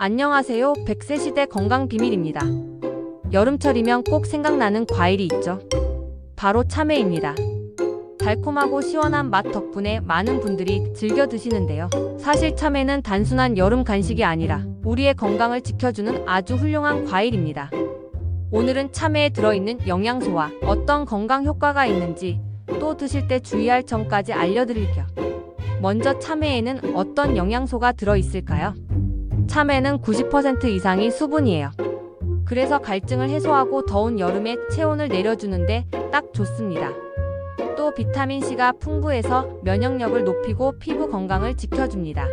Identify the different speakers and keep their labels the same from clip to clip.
Speaker 1: 안녕하세요. 100세 시대 건강 비밀입니다. 여름철이면 꼭 생각나는 과일이 있죠. 바로 참외입니다. 달콤하고 시원한 맛 덕분에 많은 분들이 즐겨 드시는데요. 사실 참외는 단순한 여름 간식이 아니라 우리의 건강을 지켜주는 아주 훌륭한 과일입니다. 오늘은 참외에 들어있는 영양소와 어떤 건강 효과가 있는지 또 드실 때 주의할 점까지 알려드릴게요. 먼저 참외에는 어떤 영양소가 들어있을까요? 참외는 90% 이상이 수분이에요. 그래서 갈증을 해소하고 더운 여름에 체온을 내려주는데 딱 좋습니다. 또 비타민C가 풍부해서 면역력을 높이고 피부 건강을 지켜줍니다.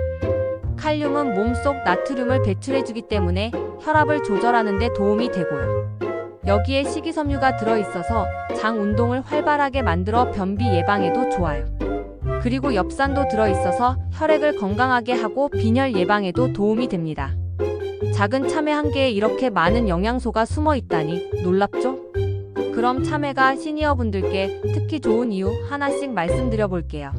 Speaker 1: 칼륨은 몸속 나트륨을 배출해주기 때문에 혈압을 조절하는 데 도움이 되고요. 여기에 식이섬유가 들어있어서 장 운동을 활발하게 만들어 변비 예방에도 좋아요. 그리고 엽산도 들어있어서 혈액을 건강하게 하고 빈혈 예방에도 도움이 됩니다. 작은 참외 한 개에 이렇게 많은 영양소가 숨어 있다니 놀랍죠? 그럼 참외가 시니어분들께 특히 좋은 이유 하나씩 말씀드려 볼게요.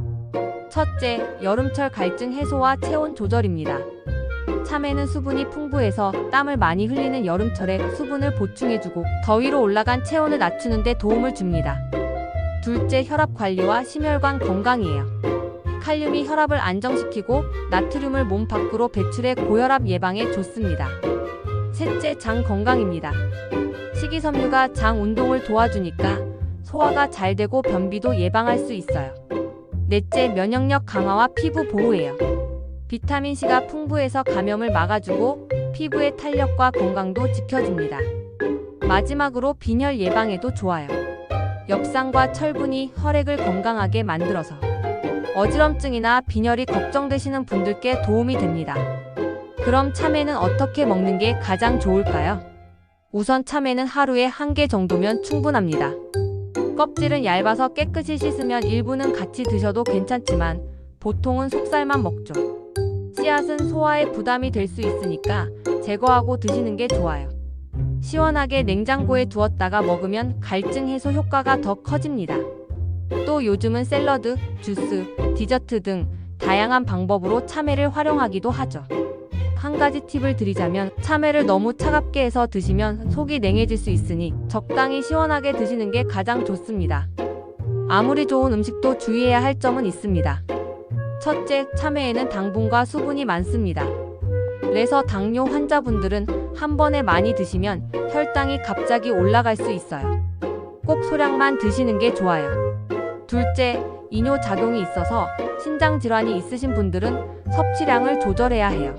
Speaker 1: 첫째, 여름철 갈증 해소와 체온 조절입니다. 참외는 수분이 풍부해서 땀을 많이 흘리는 여름철에 수분을 보충해주고 더위로 올라간 체온을 낮추는 데 도움을 줍니다. 둘째, 혈압 관리와 심혈관 건강이에요. 칼륨이 혈압을 안정시키고 나트륨을 몸 밖으로 배출해 고혈압 예방에 좋습니다. 셋째, 장 건강입니다. 식이섬유가 장 운동을 도와주니까 소화가 잘 되고 변비도 예방할 수 있어요. 넷째, 면역력 강화와 피부 보호예요. 비타민C가 풍부해서 감염을 막아주고 피부의 탄력과 건강도 지켜줍니다. 마지막으로 빈혈 예방에도 좋아요. 엽산과 철분이 혈액을 건강하게 만들어서 어지럼증이나 빈혈이 걱정되시는 분들께 도움이 됩니다. 그럼 참외는 어떻게 먹는 게 가장 좋을까요? 우선 참외는 하루에 한 개 정도면 충분합니다. 껍질은 얇아서 깨끗이 씻으면 일부는 같이 드셔도 괜찮지만 보통은 속살만 먹죠. 씨앗은 소화에 부담이 될 수 있으니까 제거하고 드시는 게 좋아요. 시원하게 냉장고에 두었다가 먹으면 갈증 해소 효과가 더 커집니다. 또 요즘은 샐러드, 주스, 디저트 등 다양한 방법으로 참외를 활용하기도 하죠. 한 가지 팁을 드리자면 참외를 너무 차갑게 해서 드시면 속이 냉해질 수 있으니 적당히 시원하게 드시는 게 가장 좋습니다. 아무리 좋은 음식도 주의해야 할 점은 있습니다. 첫째, 참외에는 당분과 수분이 많습니다. 그래서 당뇨 환자분들은 한 번에 많이 드시면 혈당이 갑자기 올라갈 수 있어요. 꼭 소량만 드시는 게 좋아요. 둘째, 이뇨 작용이 있어서 신장 질환이 있으신 분들은 섭취량을 조절해야 해요.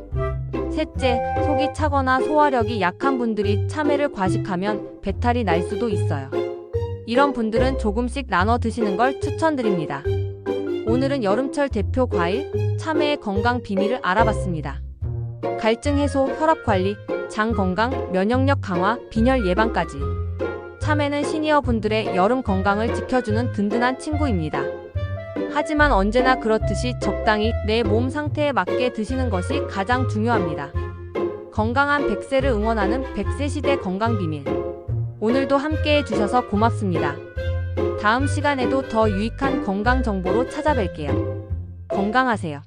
Speaker 1: 셋째, 속이 차거나 소화력이 약한 분들이 참외를 과식하면 배탈이 날 수도 있어요. 이런 분들은 조금씩 나눠 드시는 걸 추천드립니다. 오늘은 여름철 대표 과일, 참외의 건강 비밀을 알아봤습니다. 갈증 해소, 혈압 관리, 장 건강, 면역력 강화, 빈혈 예방까지. 참외는 시니어 분들의 여름 건강을 지켜주는 든든한 친구입니다. 하지만 언제나 그렇듯이 적당히 내 몸 상태에 맞게 드시는 것이 가장 중요합니다. 건강한 100세를 응원하는 100세 시대 건강 비밀. 오늘도 함께 해주셔서 고맙습니다. 다음 시간에도 더 유익한 건강 정보로 찾아뵐게요. 건강하세요.